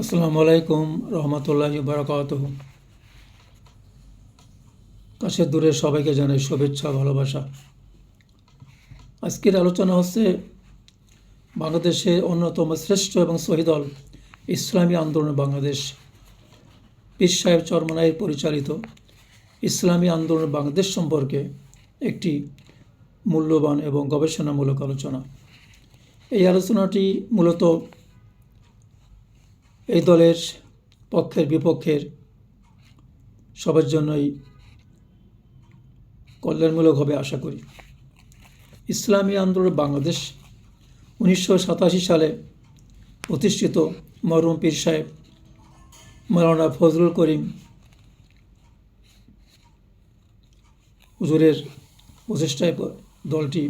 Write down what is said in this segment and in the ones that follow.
আসসালামু আলাইকুম রহমতুল্লাহ বারকাত কাছের দূরে সবাইকে জানাই শুভেচ্ছা, ভালোবাসা। আজকের আলোচনা হচ্ছে বাংলাদেশের অন্যতম শ্রেষ্ঠ এবং শহীদল ইসলামী আন্দোলন বাংলাদেশ। পীর সাহেব চরমনায়ের পরিচালিত ইসলামী আন্দোলন বাংলাদেশ সম্পর্কে একটি মূল্যবান এবং গবেষণামূলক আলোচনা। এই আলোচনাটি মূলত এই দলের পক্ষের বিপক্ষের সবার জন্যই কল্যাণমূলক হবে আশা করি। ইসলামী আন্দোলন বাংলাদেশ উনিশশো সাতাশি সালে প্রতিষ্ঠিত মরহুম পীর সাহেব মাওলানা ফজলুল করিম হুজুরের প্রচেষ্টায় দলটি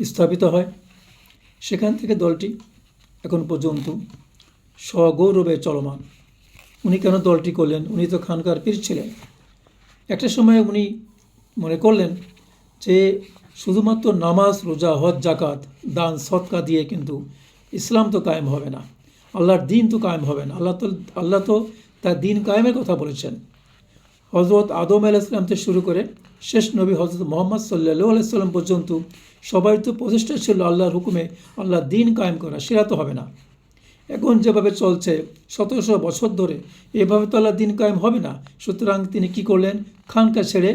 স্থাপিত হয়। সেখান থেকে দলটি এখন পর্যন্ত সগৌরবে চলমান। উনি কেন দলটি করলেন? উনি তো খানকার পীর ছিলেন। একটা সময় উনি মনে করলেন যে শুধুমাত্র নামাজ, রোজা, হজ জাকাত দান সৎকা দিয়ে কিন্তু ইসলাম তো কায়েম হবে না। আল্লাহর দিন তো কায়েম হবে না। আল্লাহ তো আল্লাহ তো তার দিন কায়েমের কথা বলেছেন। হজরত আদম আলাইসলাম থেকে শুরু করে শেষ নবী হজরত মোহাম্মদ সাল্লাহ আলাইসাল্লাম পর্যন্ত সবাই তো প্রচেষ্টা ছিল আল্লাহর হুকুমে আল্লাহর দিন কায়েম করা। সেটা তো হবে না। এখন যেভাবে চলছে, সতেরোশো বছর ধরে, এভাবে তো আল্লাহ দিন কায়েম হবে না। সুতরাং তিনি কি করলেন? খানকা ছেড়ে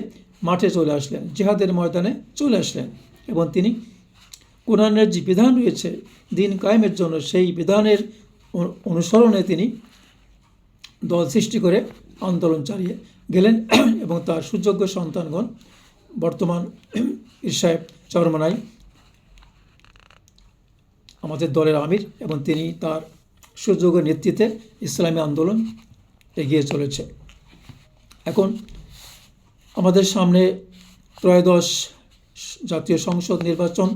মাঠে চলে আসলেন, জেহাদের ময়দানে চলে আসলেন এবং তিনি কোরআনের যে বিধান রয়েছে, দিন কায়েমের জন্য সেই বিধানের অনুসরণে তিনি দল সৃষ্টি করে আন্দোলন চালিয়ে গেলেন এবং তার সুযোগ্য সন্তানগণ, বর্তমান সাহেব চরমানাই, আমাদের দলের আমির এবং তিনি তার সুযোগ্য নেতৃত্বে ইসলামী আন্দোলন এগিয়ে চলেছে। এখন আমাদের সামনে ত্রয়োদশ জাতীয় সংসদ নির্বাচন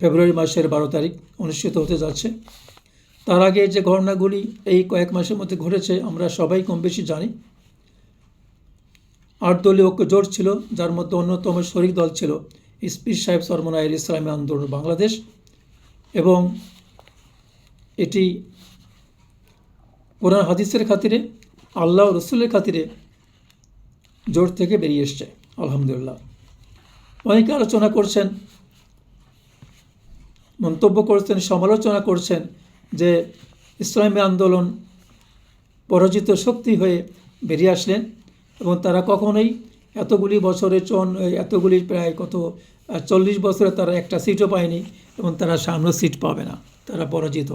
ফেব্রুয়ারি মাসের বারো তারিখ অনুষ্ঠিত হতে যাচ্ছে। তার আগে যে ঘটনাগুলি এই কয়েক মাসের মধ্যে ঘটেছে আমরা সবাই কম বেশি জানি। আট দলীয় ঐক্য জোট ছিল, যার মধ্যে অন্যতম শরিক দল ছিল ইসপির সাহেব সরমনায়ের ইসলামী আন্দোলন বাংলাদেশ এবং এটি কোরআন হাদিসের খাতিরে, আল্লাহ রসুলের খাতিরে জোট থেকে বেরিয়ে এসছে, আলহামদুলিল্লাহ। অনেকে আলোচনা করছেন, মন্তব্য করছেন, সমালোচনা করছেন যে ইসলামী আন্দোলন পরাজিত শক্তি হয়ে বেরিয়ে আসলেন এবং তারা কখনোই এতগুলি বছরে চন, এতগুলি প্রায় কত চল্লিশ বছরে তারা একটা সিটও পায়নি এবং তারা সামনে সিট পাবে না। তারা পরাজিত।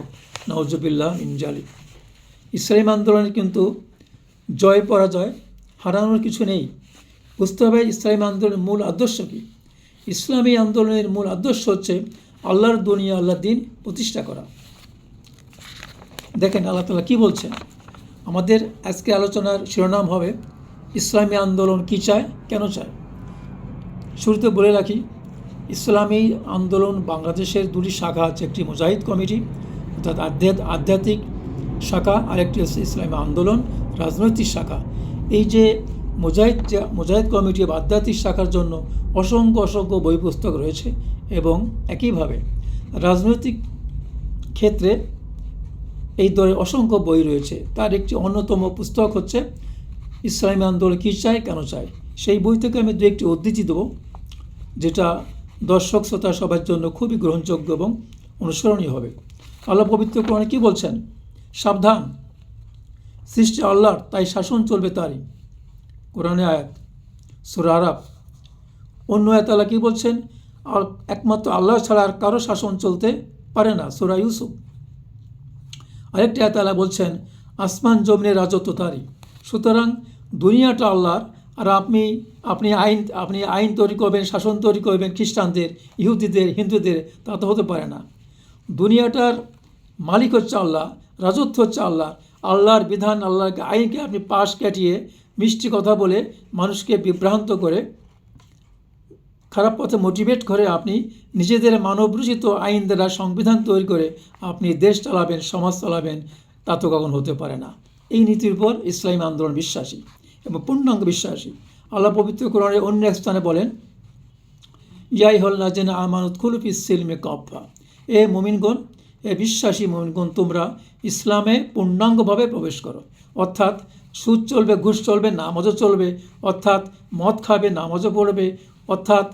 নওজবিল্লাহ ইনজালি ইসলাম আন্দোলনের কিন্তু জয়, পরাজয় হারানোর কিছু নেই। বুঝতে হবে ইসলামী আন্দোলনের মূল আদর্শ কী? ইসলামী আন্দোলনের মূল আদর্শ হচ্ছে আল্লাহর দুনিয়া আল্লাহ দিন প্রতিষ্ঠা করা। দেখেন আল্লাহ তালা কী বলছেন? আমাদের আজকে আলোচনার শিরোনাম হবে, ইসলামী আন্দোলন কী চায়, কেন চায়? শুরুতে বলে রাখি ইসলামী আন্দোলন বাংলাদেশের দুটি শাখা আছে, একটি মুজাহিদ কমিটি, অর্থাৎ আধ্যাত্ম আধ্যাত্মিক শাখা, আরেকটি হচ্ছে ইসলামী আন্দোলন রাজনৈতিক শাখা। এই যে মুজাহিদ মুজাহিদ কমিটি বা আধ্যাত্মিক শাখার জন্য অসংখ্য অসংখ্য বই পুস্তক রয়েছে এবং একইভাবে রাজনৈতিক ক্ষেত্রে এই দলের অসংখ্য বই রয়েছে। তার একটি অন্যতম পুস্তক হচ্ছে, ইসলামী আন্দোলন কী চায়, কেন চায়? সেই বই থেকে আমি দু একটি উদ্ধৃতি দেবো, যেটা দর্শক, শ্রোতা সবার জন্য খুবই গ্রহণযোগ্য এবং অনুসরণীয় হবে। আল্লাহ পবিত্র কোরআনে কী বলছেন? সাবধান। সৃষ্টি আল্লাহর, তাই শাসন চলবে তারই। কোরআনে আয়াত, সুরা অন্য আয়াত আল্লাহ কী বলছেন? আর একমাত্র আল্লাহ ছাড়া আর কারও শাসন চলতে পারে না, সুরা ইউসুফ। আরেকটি আয়াত আল্লাহ বলছেন, আসমান জমিনের রাজত্ব তারই। সুতরাং দুনিয়াটা আল্লাহর আর আপনি আপনি আইন আপনি আইন তৈরি করবেন, শাসন তৈরি করবেন খ্রিস্টানদের, ইহুদিদের, হিন্দুদের, তা তো হতে পারে না। দুনিয়াটার মালিক হচ্ছে আল্লাহ, রাজত্ব হচ্ছে আল্লাহ। আল্লাহর বিধান আল্লাহকে আইনকে আপনি পাশ কাটিয়ে মিষ্টি কথা বলে মানুষকে বিভ্রান্ত করে, খারাপ পথে মোটিভেট করে আপনি নিজেদের মানবরচিত আইন দ্বারা সংবিধান তৈরি করে আপনি দেশ চালাবেন, সমাজ চালাবেন, তা তো কখন হতে পারে না। এই নীতির উপর ইসলামী আন্দোলন বিশ্বাসী। এবং পূর্ণাঙ্গ বিশ্বাসী। আল্লাহ পবিত্র কোরআনের অন্য এক স্থানে বলেন, ইয়াই হল না যেন আমানত খুলুফি সিলমে কফা এ মুমিনগণ, এ বিশ্বাসী মমিনগণ, তোমরা ইসলামে পূর্ণাঙ্গভাবে প্রবেশ করো। অর্থাৎ সুদ চলবে, ঘুষ চলবে, নামাজও চলবে। অর্থাৎ মদ খাবে, নামাজও পড়বে। অর্থাৎ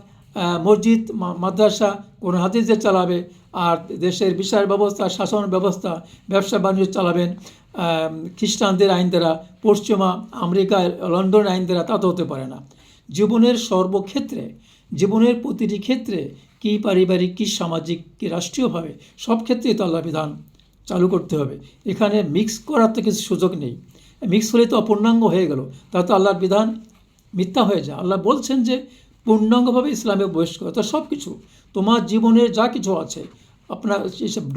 মসজিদ মাদ্রাসা কোন হাদিসে চালাবে। আর দেশের বিচার ব্যবস্থা, শাসন ব্যবস্থা, ব্যবসা বাণিজ্য চালাবেন খ্রিস্টানদের আইন দ্বারা, পশ্চিমা আমেরিকা লন্ডন আইন দ্বারা তা তো হতে পারে না। জীবনের সর্বক্ষেত্রে, জীবনের প্রতিটি ক্ষেত্রে কি পারিবারিক, কি সামাজিক, কি রাষ্ট্রীয়ভাবে, সব ক্ষেত্রেই তো আল্লাহ বিধান চালু করতে হবে। এখানে মিক্স করার তো কিছু সুযোগ নেই। মিক্স হলে তো অপূর্ণাঙ্গ হয়ে গেল। তা তো আল্লাহর বিধান মিথ্যা হয়ে যায়। আল্লাহ বলছেন যে, পূর্ণাঙ্গভাবে ইসলামে বয়স করো। তো সব কিছু তোমার জীবনের যা কিছু আছে আপনার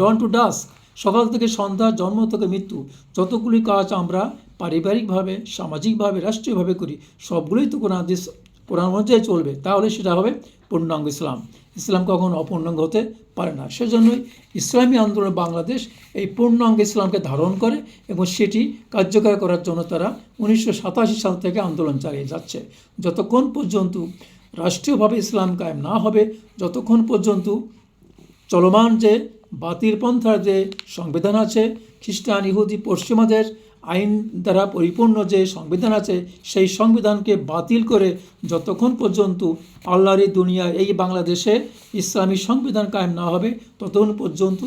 ডন টু ডাস্ক সকাল থেকে সন্ধ্যা, জন্ম থেকে মৃত্যু, যতগুলি কাজ আমরা পারিবারিকভাবে, সামাজিকভাবে, রাষ্ট্রীয়ভাবে করি, সবগুলোই তো কোরআন হাদিস, কোরআন অনুযায়ী চলবে। তাহলে সেটা হবে পূর্ণাঙ্গ ইসলাম। ইসলাম কখনো অপূর্ণাঙ্গ হতে পারে না। সেজন্যই ইসলামী আন্দোলন বাংলাদেশ এই পূর্ণাঙ্গ ইসলামকে ধারণ করে এবং সেটি কার্যকর করার জন্য তারা উনিশশো সাতাশি সাল থেকে আন্দোলন চালিয়ে যাচ্ছে। যতক্ষণ পর্যন্ত রাষ্ট্রীয়ভাবে ইসলাম কায়েম না হবে, যতক্ষণ পর্যন্ত চলমান যে বাতির পন্থার যে সংবিধান আছে, খ্রিস্টান, ইহুদি, পশ্চিমাদের আইন দ্বারা পরিপূর্ণ যে সংবিধান আছে, সেই সংবিধানকে বাতিল করে যতক্ষণ পর্যন্ত আল্লাহর দুনিয়া এই বাংলাদেশে ইসলামী সংবিধান কায়েম না হবে, ততক্ষণ পর্যন্ত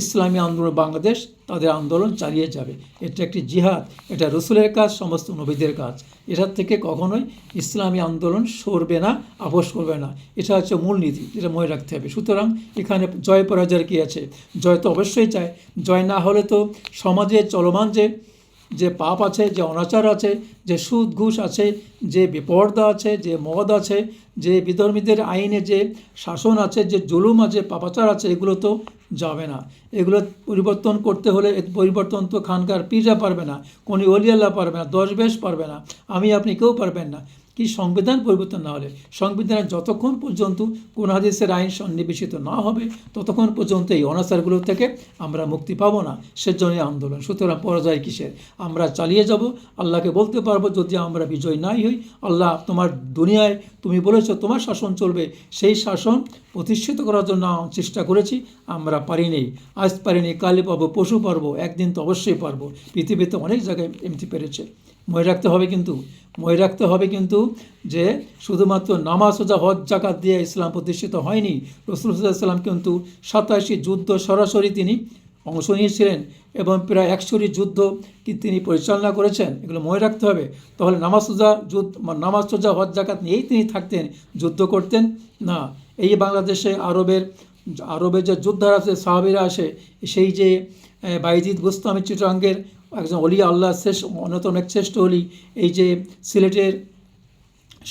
ইসলামী আন্দোলন বাংলাদেশ তাদের আন্দোলন চালিয়ে যাবে। এটা একটি জিহাদ, এটা রসুলের কাজ, সমস্ত নবীদের কাজ। এটার থেকে কখনোই ইসলামী আন্দোলন সরবে না, আপোষ করবে না। এটা হচ্ছে মূলনীতি যেটা মনে রাখতে হবে। সুতরাং এখানে জয় পরাজয়ের কী আছে? জয় তো অবশ্যই চায়। জয় না হলে তো সমাজে চলমান যে যে পাপ আছে, যে অনাচার আছে, যে সুদ, ঘুষ আছে, যে বিপর্দা আছে, যে মদ আছে, যে বিধর্মীদের আইনে যে শাসন আছে, যে জুলুম আছে, পাপাচার আছে, এগুলো তো যাবে না। এগুলো পরিবর্তন করতে হলে পরিবর্তন তো খানকার পিজা পারবে না, কোনি অলিয়াল্লা পারবে না, দশ বেশ পারবে না, আমি আপনি কেউ পারবেন না। কি সংবিধান পরিবর্তন না হলে? সংবিধানে যতক্ষণ পর্যন্ত কোন হাদিসের আইন সন্নিবেশিত না হবে, ততক্ষণ পর্যন্ত এই অনাচারগুলো থেকে আমরা মুক্তি পাবো না। সেজন্যই আন্দোলন। সুতরাং পরাজয় কিসের? আমরা চালিয়ে যাব। আল্লাহকে বলতে পারব, যদি আমরা বিজয় নাই হই, আল্লাহ তোমার দুনিয়ায় তুমি বলেছ তোমার শাসন চলবে, সেই শাসন প্রতিষ্ঠিত করার জন্য চেষ্টা করেছি, আমরা পারিনি। আজ পারিনি, কালে পাবো পশু পারব, একদিন তো অবশ্যই পারব। পৃথিবীতে অনেক জায়গায় এমতি পেরেছে। মনে রাখতে হবে কিন্তু মনে রাখতে হবে কিন্তু যে শুধুমাত্র নামাজ সোজা হজ জাকাত দিয়ে ইসলাম প্রতিষ্ঠিত হয়নি। রসুল ইসলাম কিন্তু সাতাশি যুদ্ধ সরাসরি তিনি অংশ নিয়েছিলেন এবং প্রায় একশোটি যুদ্ধ কি তিনি পরিচালনা করেছেন এগুলো মনে রাখতে হবে। তাহলে নামাজ সোজা যুদ্ধ নামাজ সোজা হজ জাকাত নিয়েই তিনি থাকতেন যুদ্ধ করতেন? না। এই বাংলাদেশে আরবের আরবের যে যোদ্ধারা আছে সাহাবিরা আসে সেই যে আহ, বাইজিদ গোস্তামি চিটাঙ্গের একজন অলি আল্লাহ শেষ অন্যতম এক শ্রেষ্ঠ অলি, এই যে সিলেটের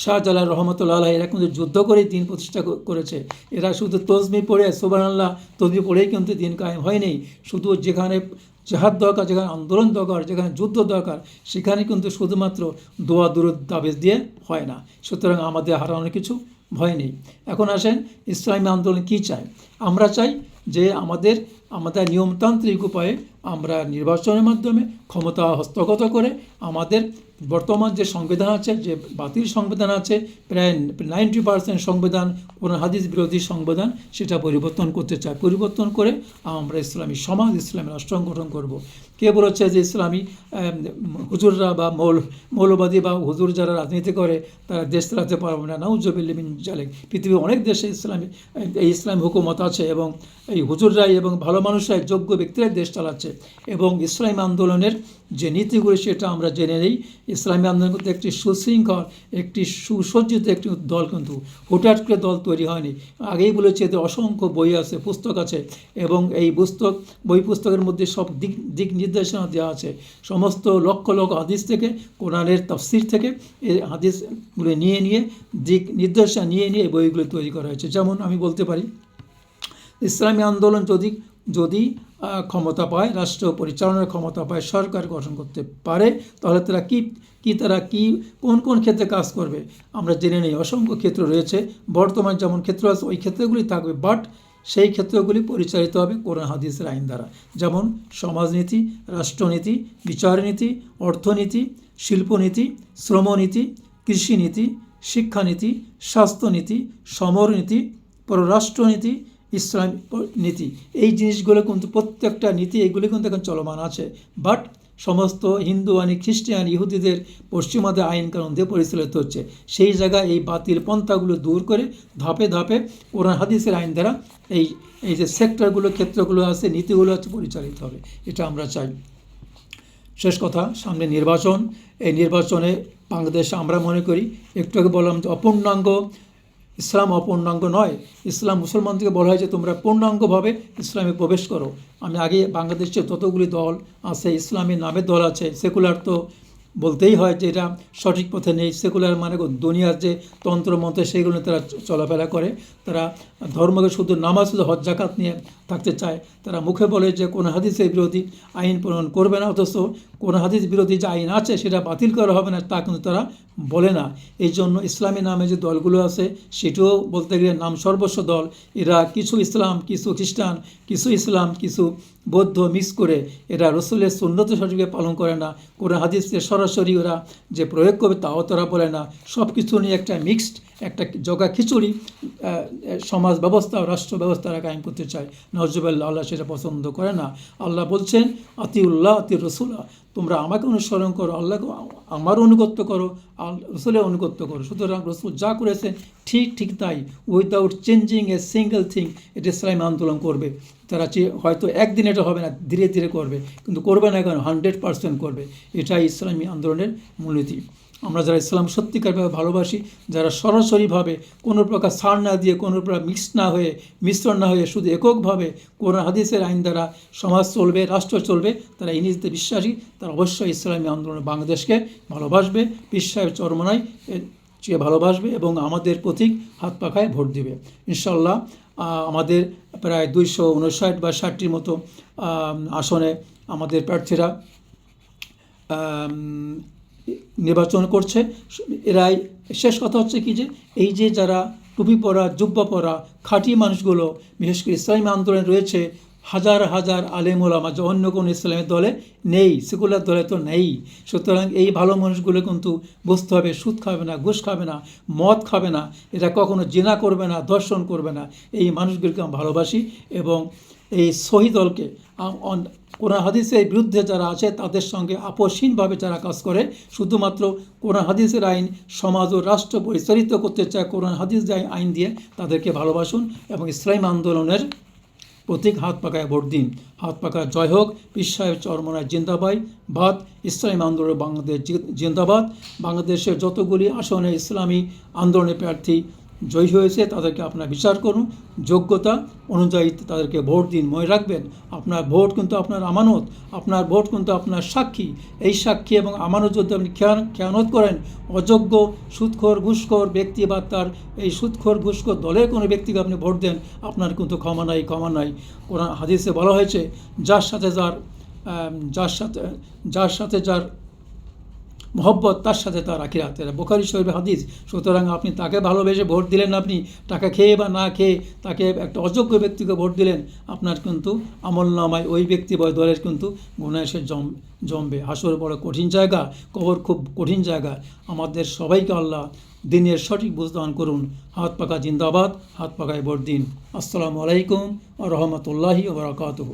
শাহজালাল রহমতুল্লাহ এরা কিন্তু যুদ্ধ করে দিন প্রতিষ্ঠা করেছে। এরা শুধু তসমি পড়ে সোবান আল্লাহ তসমি পড়েই কিন্তু দিন কায়েম হয়নি শুধু যেখানে জেহাদ দরকার, যেখানে আন্দোলন দরকার, যেখানে যুদ্ধ দরকার, সেখানে কিন্তু শুধুমাত্র দোয়া দূরত দাবেজ দিয়ে হয় না। সুতরাং আমাদের হারানোর কিছু ভয় নেই। এখন আসেন, ইসলামী আন্দোলন কী চায়? আমরা চাই যে আমাদের আমাদের নিয়মতান্ত্রিক উপায়ে আমরা নির্বাচনের মাধ্যমে ক্ষমতা হস্তগত করে আমাদের বর্তমান যে সংবিধান আছে, যে বাতিল সংবিধান আছে, প্রায় নাইনটি পার্সেন্ট সংবিধান কোন হাদিস বিরোধী সংবিধান, সেটা পরিবর্তন করতে চায় পরিবর্তন করে আমরা ইসলামী সমাজ, ইসলামী রাষ্ট্র গঠন করব। কে বলেছে যে ইসলামী হুজুররা বা মৌল, মৌলবাদী বা হুজুর যারা রাজনীতি করে, তারা দেশ চালাতে পারবে না। নাউজবিল্লিমিন জালেক। পৃথিবীর অনেক দেশে ইসলামী, এই ইসলাম হুকুমত আছে এবং এই হুজুররাই এবং ভালো মানুষরাই যোগ্য ব্যক্তিরাই দেশ চালাচ্ছে। এবং ইসলামী আন্দোলনের যে নীতিগুলি, সেটা আমরা জেনে নেই। ইসলামী আন্দোলন কিন্তু একটি সুশৃঙ্খল, একটি সুসজ্জিত একটি দল কিন্তু হুটহাট করে দল তৈরি হয়নি। আগেই বলেছে যে অসংখ্য বই আছে, পুস্তক আছে এবং এই পুস্তক, বই পুস্তকের মধ্যে সব দিক দিক নির্দেশনা দেওয়া আছে। সমস্ত লক্ষ লক্ষ হাদিস থেকে, কোরআনের তফসির থেকে এই হাদিসগুলো নিয়ে নিয়ে, দিক নির্দেশনা নিয়ে নিয়ে বইগুলো তৈরি করা হয়েছে। যেমন আমি বলতে পারি, ইসলামী আন্দোলন যদি যদি ক্ষমতা পায়, রাষ্ট্র পরিচালনার ক্ষমতা পায়, সরকার গঠন করতে পারে, তাহলে তারা কি কি তারা কি, কোন কোন ক্ষেত্রে কাজ করবে? আমরা জেনে নেই। অসংখ্য ক্ষেত্র রয়েছে। বর্তমান যেমন ক্ষেত্র আছে, ওই ক্ষেত্রগুলি থাকবে বাট সেই ক্ষেত্রগুলি পরিচালিত হবে কোরআন, হাদিসের আইন দ্বারা। যেমন সমাজনীতি, রাষ্ট্রনীতি, বিচারনীতি, অর্থনীতি, শিল্পনীতি, শ্রমনীতি, কৃষিনীতি, শিক্ষানীতি, স্বাস্থ্যনীতি, সমরনীতি, পররাষ্ট্রনীতি ইসলাম নীতি। এই জিনিসগুলো কিন্তু প্রত্যেকটা নীতি, এগুলো কিন্তু এখন চলমান আছে। বাট সমস্ত হিন্দু আনি খ্রিস্টান ইহুদিদের পশ্চিমাদের আইন কানুন দিয়ে পরিচালিত হচ্ছে। সেই জায়গায় এই বাতিল পন্থাগুলো দূর করে ধাপে ধাপে কোরআন, হাদিসের আইন দ্বারা এই এই যে সেক্টরগুলো, ক্ষেত্রগুলো আছে, নীতিগুলো আছে পরিচালিত হবে। এটা আমরা চাই। শেষ কথা, সামনে নির্বাচন। এই নির্বাচনে বাংলাদেশ, আমরা মনে করি, একটু আগে বললাম যে অপূর্ণাঙ্গ ইসলাম অপূর্ণাঙ্গ নয়। ইসলাম মুসলমানদেরকে বলা হয় যে তোমরা পূর্ণাঙ্গভাবে ইসলামে প্রবেশ করো। আমি আগে বাংলাদেশে যতগুলি দল আছে, ইসলামী নামের দল আছে, সেকুলার তো বলতেই হয় যে এটা সঠিক পথে নেই। সেকুলার মানে দুনিয়ার যে তন্ত্রমন্ত্র সেইগুলো তারা চলাফেরা করে। তারা ধর্মকে শুধু নামাজ শুধু হজ জাকাত নিয়ে থাকতে চায়। তারা মুখে বলে যে কোন হাদিসের বিরোধী আইন প্রণয়ন করবে না, অথচ কোন হাদিস বিরোধী যে আইন আছে, সেটা বাতিল করা হবে না, তা কিন্তু তারা বলে না। এই জন্য ইসলামী নামে যে দলগুলো আছে, সেটিও বলতে গেলে নাম সর্বস্ব দল। এরা কিছু ইসলাম, কিছু খ্রিস্টান, কিছু ইসলাম, কিছু বৌদ্ধ মিক্স করে এরা রসুলের সুন্নত সঠিকে পালন করে না। কোনো হাদিসকে সরাসরি ওরা যে প্রয়োগ করবে, তাও তারা বলে না। সব কিছু নিয়ে একটা মিক্সড, একটা জগা খিচুড়ি সমাজ ব্যবস্থা, রাষ্ট্র ব্যবস্থা কায়েম করতে চায়। নজরুল্লাহ আল্লাহ সেটা পছন্দ করে না। আল্লাহ বলছেন, আতিউল্লাহ আতি রসুল্লাহ তোমরা আমাকে অনুসরণ করো, আল্লাহকে আমার অনুগত্য করো রসুলের অনুগত্য করো। সুতরাং রসুল যা করেছে ঠিক ঠিক তাই। Without changing a single thing এটা ইসলাম আন্দোলন করবে। তারা হয়তো একদিন এটা হবে না, ধীরে ধীরে করবে। কিন্তু করবে না কেন? হান্ড্রেড পার্সেন্ট করবে। এটাই ইসলামী আন্দোলনের মূলনীতি আমরা যারা ইসলাম সত্যিকারভাবে ভালোবাসি, যারা সরাসরিভাবে কোনো প্রকার সার না দিয়ে, কোনো প্রকার মিক্স না হয়ে, মিশ্রণ না হয়ে শুধু এককভাবে কোরআন, হাদিসের আইন দ্বারা সমাজ চলবে, রাষ্ট্র চলবে, তারা এই বিশ্বাসী, তারা অবশ্যই ইসলামী আন্দোলনে বাংলাদেশকে ভালোবাসবে, বিশ্বাসের চরমনায় চেয়ে ভালোবাসবে এবং আমাদের প্রতীক হাত পাখায় ভোট দিবে। ইনশাল্লাহ আমাদের প্রায় দুইশো উনষাট বা ষাটটির মতো আসনে আমাদের প্রার্থীরা নির্বাচন করছে। এরাই শেষ কথা হচ্ছে কি যে, এই যে যারা টুপি পরা, জুব্বা পরা, খাঁটি মানুষগুলো, বিশেষ করে ইসলামী আন্দোলনে রয়েছে হাজার হাজার আলেম ওলামা যে অন্য কোনো ইসলামের দলে নেই, সেকুলার দলে তো নেই। সুতরাং এই ভালো মানুষগুলো কিন্তু বুঝতে হবে, সুদ খাবে না, ঘুষ খাবে না, মদ খাবে না, এটা কখনো জেনা করবে না দর্শন করবে না। এই মানুষগুলোকে আমি ভালোবাসি এবং এই সহি দলকে কোরআন হাদিসের বিরুদ্ধে যারা আছে তাদের সঙ্গে আপসহীনভাবে যারা কাজ করে, শুধুমাত্র কোরআন হাদিসের আইন সমাজ ও রাষ্ট্র পরিচালিত করতে চায়, কোরআন হাদিস আইন দিয়ে তাদেরকে ভালোবাসুন এবং ইসলাম আন্দোলনের প্রতীক, হাত পাকায় ভোট দিন। হাত পাকা জয় হোক পিসাহেব চরমনায় জিন্দাবাই বাদ ইসলামী আন্দোলন বাংলাদেশ জিন্দাবাদ। বাংলাদেশের যতগুলি আসনে ইসলামী আন্দোলনের প্রার্থী জয়ী হয়েছে, তাদেরকে আপনার বিচার করুন। যোগ্যতা অনুযায়ী তাদেরকে ভোট দিন, মনে রাখবেন, আপনার ভোট কিন্তু আপনার আমানত, আপনার ভোট কিন্তু আপনার সাক্ষী। এই সাক্ষী এবং আমানত যদি আপনি খেয়ান, খেয়ানত করেন, অযোগ্য, সুৎখোর, ঘুষখোর ব্যক্তি বা তার এই সুৎখোর, ঘুষখোর দলের কোনো ব্যক্তিকে আপনি ভোট দেন, আপনার কিন্তু ক্ষমা নাই ক্ষমা নাই। কোরআন হাদিসে বলা হয়েছে, যার সাথে যার যার সাথে যার সাথে যার মহব্বত, তার সাথে তার আখিরাত। এটা বোখারি শরীফ হাদিস। সুতরাং আপনি তাকে ভালোবেসে ভোট দিলেন আপনি টাকা খেয়ে বা না খেয়ে তাকে একটা অযোগ্য ব্যক্তিকে ভোট দিলেন, আপনার কিন্তু আমল নামায় ওই ব্যক্তি বা দলের কিন্তু গুণা এসে জম, জমবে। হাসর বড় কঠিন জায়গা, কবর খুব কঠিন জায়গা। আমাদের সবাইকে আল্লাহ দিনের সঠিক বুঝদান করুন। হাত পাকা জিন্দাবাদ, হাত পাকায় ভোট দিন। আসসালামু আলাইকুম রহমতুল্লাহি ওবরাকাতুহু